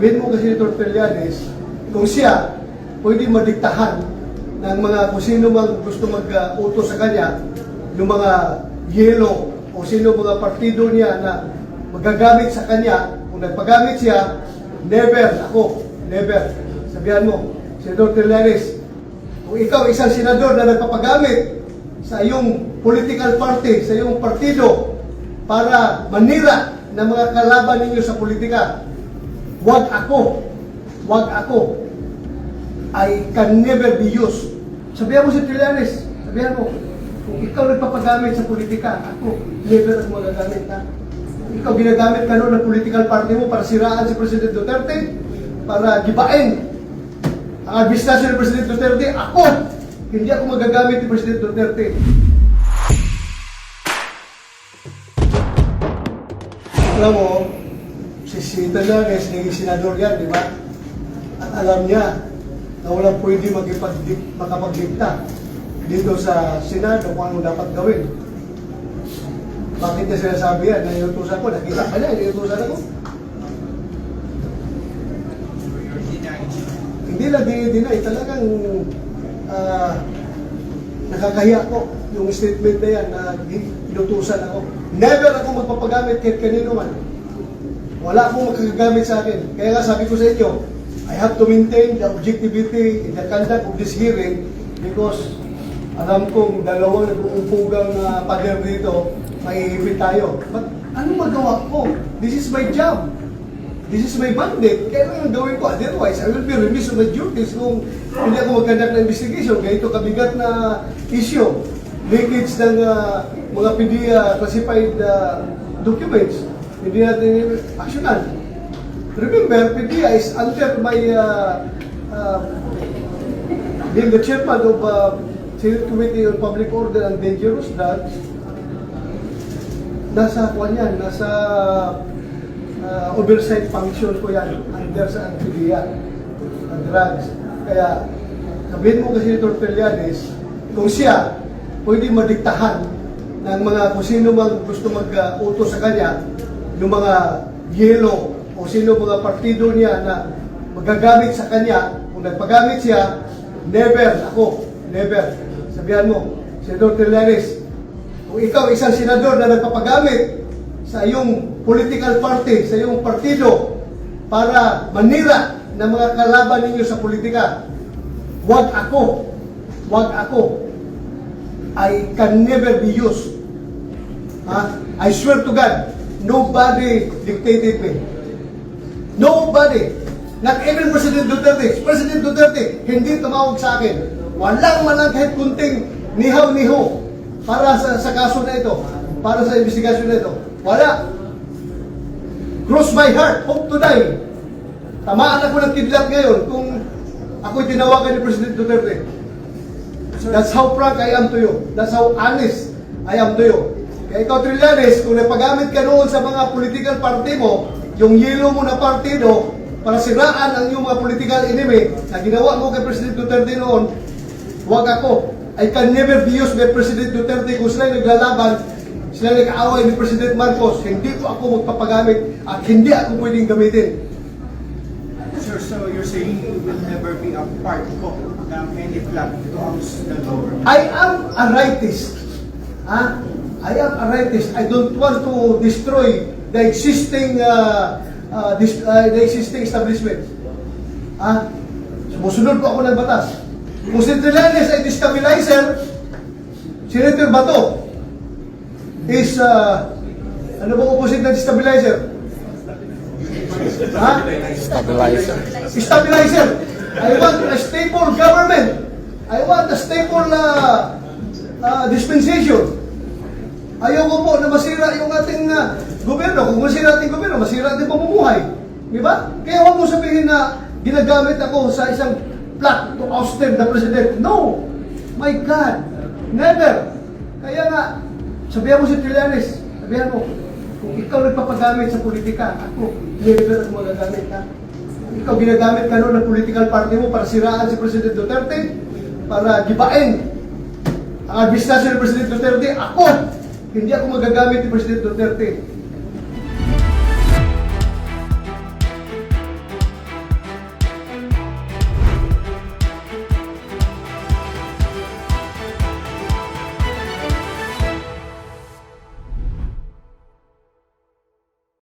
Sabihin mo kasi ni Torpelianes, kung siya pwede madiktahan ng mga kung sino mang gusto mag-utos sa kanya, yung mga yelo o sino mga partido niya na magagamit sa kanya, kung nagpagamit siya, never ako, never. Sabihan mo, Senador Trillanes, kung ikaw isang senador na nagpapagamit sa iyong political party, sa iyong partido, para manira ng mga kalaban ninyo sa politika, wag ako, wag ako, I can never be used. Sabihan mo si Trillanes, sabihan mo, kung ikaw nagpapagamit sa politika, ako, never ako magagamit ha. Kung ikaw ginagamit ka noon ng political party mo para siraan si President Duterte, para gibain ang administrasyon ni President Duterte, ako, hindi ako magagamit ni President Duterte. Alam mo, si si Trillanes, naging senador yan, di ba? At alam niya na walang pwede makapagdikta dito sa Senado kung ano dapat gawin. Bakit niya sinasabi yan? Naiutusan ko, nakita ka niya, naiutusan ako. Hindi lang dinay, talagang ah, nakakahiya ko yung statement na yan na inutusan ako. Never ako magpapagamit kahit kanino man. Wala akong makakagamit sa akin. Kaya nga sabi ko sa inyo, I have to maintain the objectivity in the conduct of this hearing because alam kong dalawang nag-uupugang uh, pader dito, mahihipit tayo. But ano magawa ko? This is my job. This is my mandate. Kailangan gawin ko. Otherwise, I will be remiss of my duties kung hindi ako mag-conduct ng investigation. Ganito kabigat na issue. Leakage ng uh, mga PDEA classified uh, documents. Hindi natin actionan. Remember, PDEA is under my uh, uh, being the chairman of uh, Committee on Public Order and Dangerous Drugs. Nasa kwan yan, nasa uh, oversight function ko yan under sa PDEA ang drugs. Kaya sabihin mo kasi ni Torpelianes, kung siya pwede madiktahan ng mga kung sino mang gusto mag-utos sa kanya, yung mga yelo o sino mga partido niya na magagamit sa kanya, kung nagpagamit siya, never ako, never. Sabihan mo, Senador Trillanes, kung ikaw isang senador na nagpapagamit sa iyong political party, sa iyong partido, para manira ng mga kalaban ninyo sa politika, wag ako, wag ako, I can never be used. Ha? I swear to God, nobody dictated me. Nobody. Not even President Duterte. President Duterte, hindi tumawag sa akin. Walang malang kahit kunting nihaw-niho para sa, sa kaso na ito, para sa investigasyon na ito. Wala. Cross my heart, hope to die. Tamaan ako ng kidlat ngayon kung ako'y tinawagan ni President Duterte. That's how frank I am to you. That's how honest I am to you. Kaya ikaw, Trillanes, kung napagamit ka noon sa mga political party mo, yung yelo mo na partido, para siraan ang iyong mga political enemy na ginawa mo kay President Duterte noon, huwag ako. I can never be used by President Duterte kung sila naglalaban, sila nag-aaway ni President Marcos, hindi ko ako magpapagamit at hindi ako pwedeng gamitin. Sir, so you're saying you will never be a part ko ng any plot to oust the government? I am a rightist. Ha? I am a rightist. I don't want to destroy the existing uh, uh, dis- uh, the existing establishment. Ha? Sumusunod po ako ng batas. Kung si Trillanes ay destabilizer, Senator Bato is uh, ano ba opposite ng destabilizer? Ha? Stabilizer. stabilizer. I want a stable government. I want a stable uh, uh, dispensation. Ayoko po na masira yung ating uh, gobyerno. Kung masira ating gobyerno, masira ating pamumuhay. Di ba? Kaya huwag mo sabihin na ginagamit ako sa isang plot to ouster the president. No! My God! Never! Kaya nga, sabihan mo si Trillanes, sabihan mo, kung ikaw nagpapagamit sa politika, ako, never ako magagamit ha. Kung ikaw ginagamit ka noon ng political party mo para siraan si President Duterte, para gibain ang administrasyon ni President Duterte, ako, hindi ako magagamit ni President Duterte.